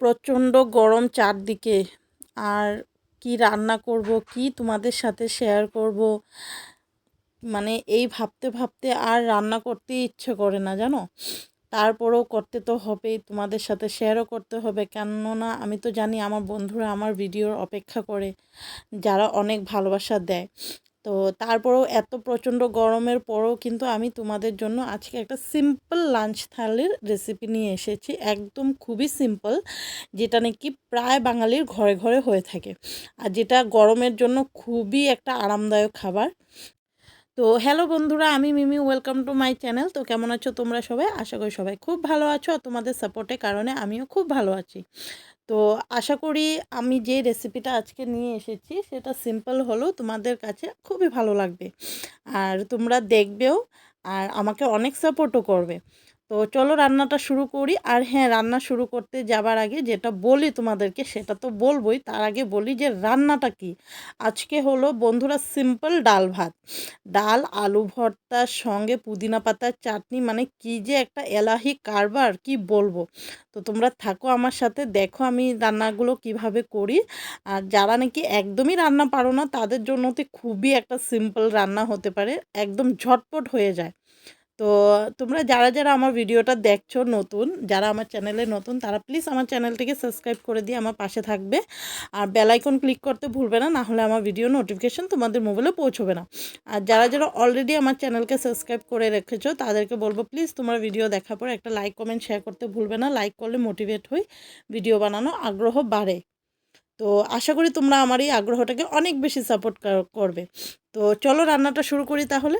প্রচণ্ড গরম চারদিকে। আর কি রান্না করব, কি তোমাদের সাথে শেয়ার করব মানে এই ভাবতে ভাবতে আর রান্না করতে ইচ্ছে করে না, জানো? তারপরেও করতে তো হবেই, তোমাদের সাথে শেয়ারও করতে হবে। কেননা আমি তো জানি আমার বন্ধুরা আমার ভিডিওর অপেক্ষা করে, যারা অনেক ভালোবাসা দেয়। তো তারপরেও এত প্রচণ্ড গরমের পরেও কিন্তু আমি তোমাদের জন্য আজকে একটা সিম্পল লাঞ্চ থালির রেসিপি নিয়ে এসেছি। একদম খুবই সিম্পল যেটা নাকি প্রায় বাঙালির ঘরে ঘরে হয়ে থাকে। আর যেটা গরমের জন্য খুবই একটা আরামদায়ক খাবার। তো হ্যালো বন্ধুরা, আমি Mimi welcome to my channel তো কেমন আছো তোমরা সবাই? আশা করি সবাই খুব ভালো আছো তোমাদের সাপোর্টের কারণে আমিও খুব ভালো আছি। তো আশা করি আমি যে রেসিপিটা আজকে নিয়ে এসেছি, সেটা সিম্পল হলেও তোমাদের কাছে খুবই ভালো লাগবে। আর তোমরা দেখবেও, আর আমাকে অনেক সাপোর্টও করবে। তো চলো রান্নাটা শুরু করি। আর হ্যাঁ রান্না শুরু করতে যাবার আগে যেটা বলি তোমাদেরকে, সেটা তো বলবই। তার আগে বলি যে রান্নাটা কি? আজকে হলো বন্ধুরা সিম্পল ডাল ভাত। ডাল, আলু ভর্তার সঙ্গে পুদিনা পাতার চাটনি মানে কি যে একটা এলাহি কারবার, কি বলব? তো তোমরা থাকো আমার সাথে, দেখো আমি রান্নাগুলো কীভাবে করি। আর যারা নাকি একদমই রান্না পারো না, তাদের জন্য তো খুবই একটা সিম্পল রান্না হতে পারে, একদম ঝটপট হয়ে যায়। তো তোমরা যারা যারা আমার ভিডিওটা দেখছ নতুন, যারা আমার চ্যানেলে নতুন, তারা প্লিজ আমার চ্যানেলটিকে সাবস্ক্রাইব করে দিয়ে আমার পাশে থাকবে। আর বেলাইকন ক্লিক করতে ভুলবে না নাহলে আমার ভিডিও নোটিফিকেশন তোমাদের মোবাইলে পৌঁছবে না। আর যারা যারা অলরেডি আমার চ্যানেলকে সাবস্ক্রাইব করে রেখেছো, তাদেরকে বলব প্লিজ তোমার ভিডিও দেখার পর একটা লাইক কমেন্ট শেয়ার করতে ভুলবে না। লাইক করলে মোটিভেট হই ভিডিও বানানো আগ্রহ বাড়ে। তো আশা করি তোমরা আমার এই আগ্রহটাকে অনেক বেশি সাপোর্ট করবে। তো চলো রান্নাটা শুরু করি তাহলে।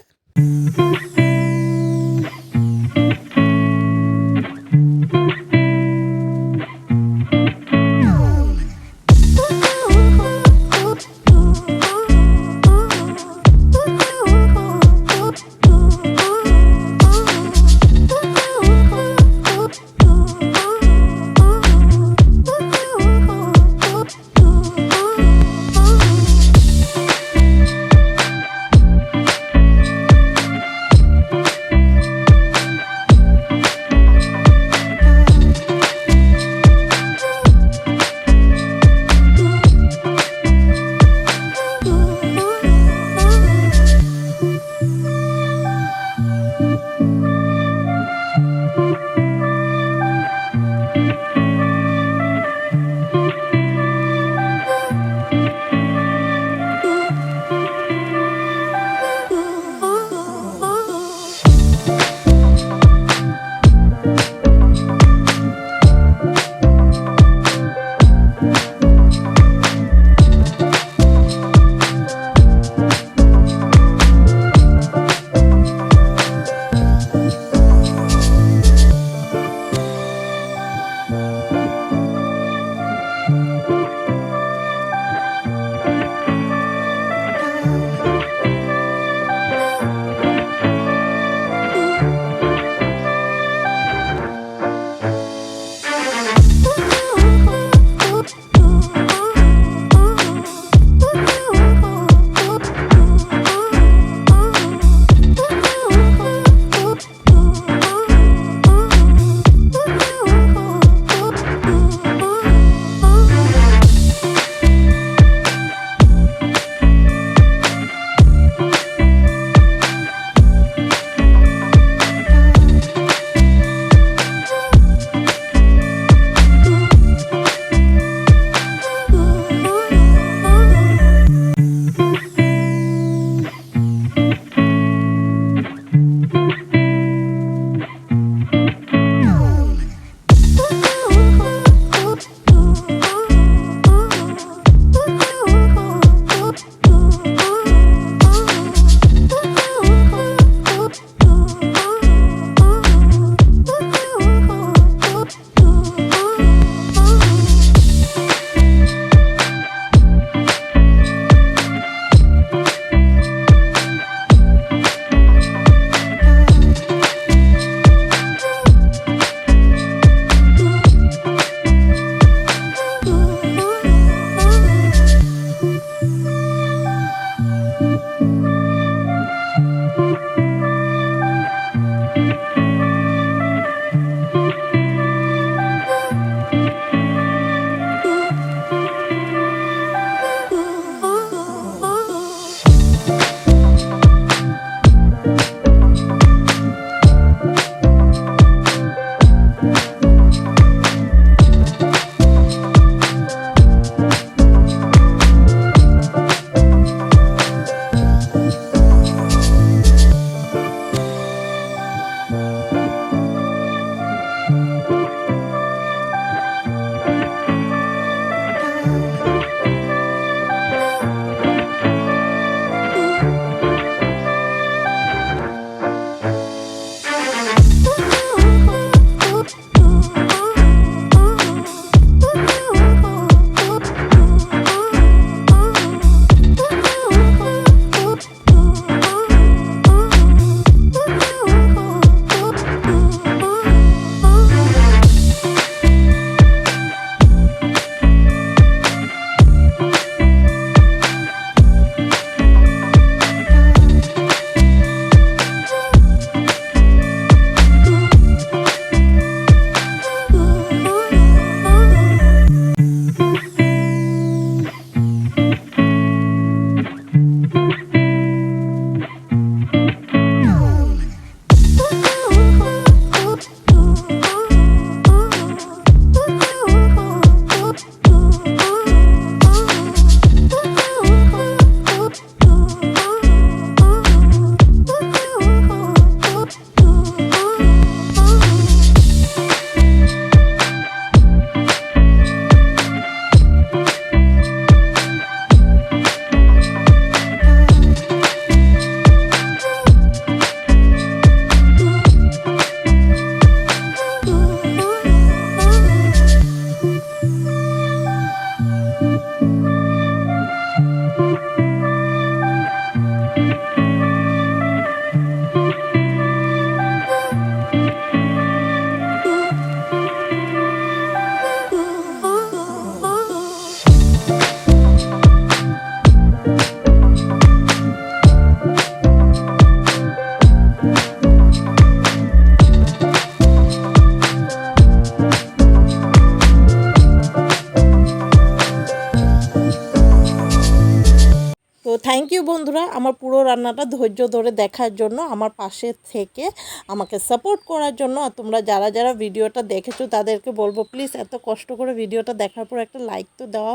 বন্ধুরা, আমার পুরো রান্নাটা ধৈর্য ধরে দেখার জন্য, আমার পাশে থেকে আমাকে সাপোর্ট করার জন্য। আর তোমরা যারা যারা ভিডিওটা দেখেছ, তাদেরকে বলব, প্লিজ এত কষ্ট করে ভিডিওটা দেখার পর একটা লাইক তো দেওয়া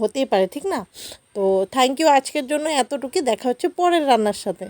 হতেই পারে, ঠিক না? তো থ্যাংক ইউ আজকের জন্য, এতটুকুই। দেখা হচ্ছে পরের রান্নার সাথে।